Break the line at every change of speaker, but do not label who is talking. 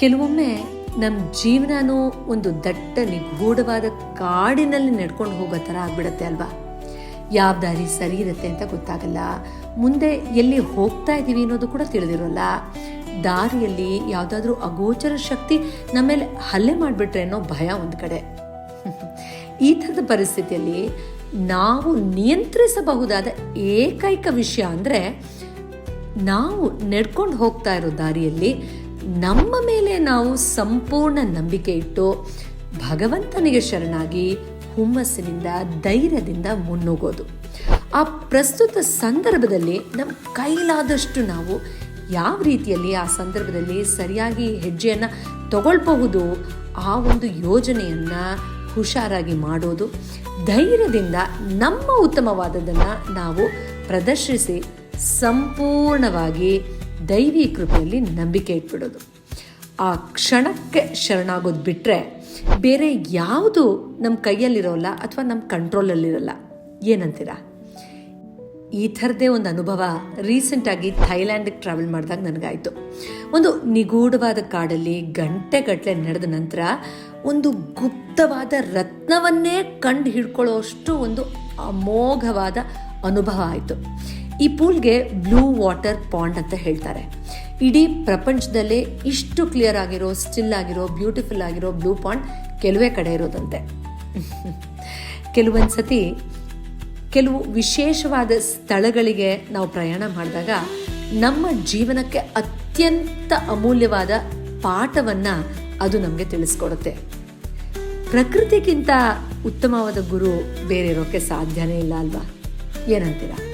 ಕೆಲವೊಮ್ಮೆ ನಮ್ಮ ಜೀವನನೂ ಒಂದು ದಟ್ಟ ನಿಗೂಢವಾದ ಕಾಡಿನಲ್ಲಿ ನಡ್ಕೊಂಡು ಹೋಗೋ ಥರ ಆಗ್ಬಿಡತ್ತೆ ಅಲ್ವಾ? ಯಾವ ದಾರಿ ಸರಿ ಇರುತ್ತೆ ಅಂತ ಗೊತ್ತಾಗಲ್ಲ. ಮುಂದೆ ಎಲ್ಲಿ ಹೋಗ್ತಾ ಇದ್ದೀವಿ ಅನ್ನೋದು ಕೂಡ ತಿಳಿದಿರೋಲ್ಲ. ದಾರಿಯಲ್ಲಿ ಯಾವುದಾದ್ರೂ ಅಗೋಚರ ಶಕ್ತಿ ನಮ್ಮ ಮೇಲೆ ಹಲ್ಲೆ ಮಾಡಿಬಿಟ್ರೆ ಅನ್ನೋ ಭಯ ಒಂದು ಕಡೆ. ಈ ಥರದ ಪರಿಸ್ಥಿತಿಯಲ್ಲಿ ನಾವು ನಿಯಂತ್ರಿಸಬಹುದಾದ ಏಕೈಕ ವಿಷಯ ಅಂದರೆ ನಾವು ನಡ್ಕೊಂಡು ಹೋಗ್ತಾ ಇರೋ ದಾರಿಯಲ್ಲಿ ನಮ್ಮ ಮೇಲೆ ನಾವು ಸಂಪೂರ್ಣ ನಂಬಿಕೆ ಇಟ್ಟು ಭಗವಂತನಿಗೆ ಶರಣಾಗಿ ಹುಮ್ಮಸ್ಸಿನಿಂದ ಧೈರ್ಯದಿಂದ ಮುನ್ನುಗ್ಗೋದು ಆ ಪ್ರಸ್ತುತ ಸಂದರ್ಭದಲ್ಲಿ ನಮ್ಮ ಕೈಲಾದಷ್ಟು ನಾವು ಯಾವ ರೀತಿಯಲ್ಲಿ ಆ ಸಂದರ್ಭದಲ್ಲಿ ಸರಿಯಾಗಿ ಹೆಜ್ಜೆಯನ್ನು ತಗೊಳ್ಬಹುದು, ಆ ಒಂದು ಯೋಜನೆಯನ್ನು ಹುಷಾರಾಗಿ ಮಾಡೋದು, ಧೈರ್ಯದಿಂದ ನಮ್ಮ ಉತ್ತಮವಾದದನ್ನು ನಾವು ಪ್ರದರ್ಶಿಸಿ ಸಂಪೂರ್ಣವಾಗಿ ದೈವಿ ಕೃಪೆಯಲ್ಲಿ ನಂಬಿಕೆ ಇಟ್ಬಿಡೋದು. ಆ ಕ್ಷಣಕ್ಕೆ ಶರಣಾಗೋದು ಬಿಟ್ಟರೆ ಬೇರೆ ಯಾವುದು ನಮ್ಮ ಕೈಯಲ್ಲಿರೋಲ್ಲ ಅಥವಾ ನಮ್ಮ ಕಂಟ್ರೋಲಲ್ಲಿರೋಲ್ಲ. ಏನಂತೀರಾ? ಈ ಥರದೇ ಒಂದು ಅನುಭವ ರೀಸೆಂಟಾಗಿ ಥೈಲ್ಯಾಂಡಿಗೆ ಟ್ರಾವೆಲ್ ಮಾಡಿದಾಗ ನನಗಾಯಿತು. ಒಂದು ನಿಗೂಢವಾದ ಕಾಡಲ್ಲಿ ಗಂಟೆಗಟ್ಟಲೆ ನಡೆದ ನಂತರ ಒಂದು ಗುಪ್ತವಾದ ರತ್ನವನ್ನೇ ಕಂಡು ಹಿಡ್ಕೊಳ್ಳೋಷ್ಟು ಒಂದು ಅಮೋಘವಾದ ಅನುಭವ ಆಯಿತು. ಈ ಪೂಲ್ಗೆ ಬ್ಲೂ ವಾಟರ್ ಪಾಂಡ್ ಅಂತ ಹೇಳ್ತಾರೆ. ಇಡೀ ಪ್ರಪಂಚದಲ್ಲೇ ಇಷ್ಟು ಕ್ಲಿಯರ್ ಆಗಿರೋ ಸ್ಟಿಲ್ ಆಗಿರೋ ಬ್ಯೂಟಿಫುಲ್ ಆಗಿರೋ ಬ್ಲೂ ಪಾಂಡ್ ಕೆಲವೇ ಕಡೆ ಇರೋದಂತೆ. ಕೆಲವೊಂದು ಸತಿ ಕೆಲವು ವಿಶೇಷವಾದ ಸ್ಥಳಗಳಿಗೆ ನಾವು ಪ್ರಯಾಣ ಮಾಡಿದಾಗ ನಮ್ಮ ಜೀವನಕ್ಕೆ ಅತ್ಯಂತ ಅಮೂಲ್ಯವಾದ ಪಾಠವನ್ನು ಅದು ನಮಗೆ ತಿಳಿಸ್ಕೊಡುತ್ತೆ. ಪ್ರಕೃತಿಗಿಂತ ಉತ್ತಮವಾದ ಗುರು ಬೇರೆ ಇರೋಕ್ಕೆ ಸಾಧ್ಯನೇ ಇಲ್ಲ ಅಲ್ವಾ? ಏನಂತೀರಾ?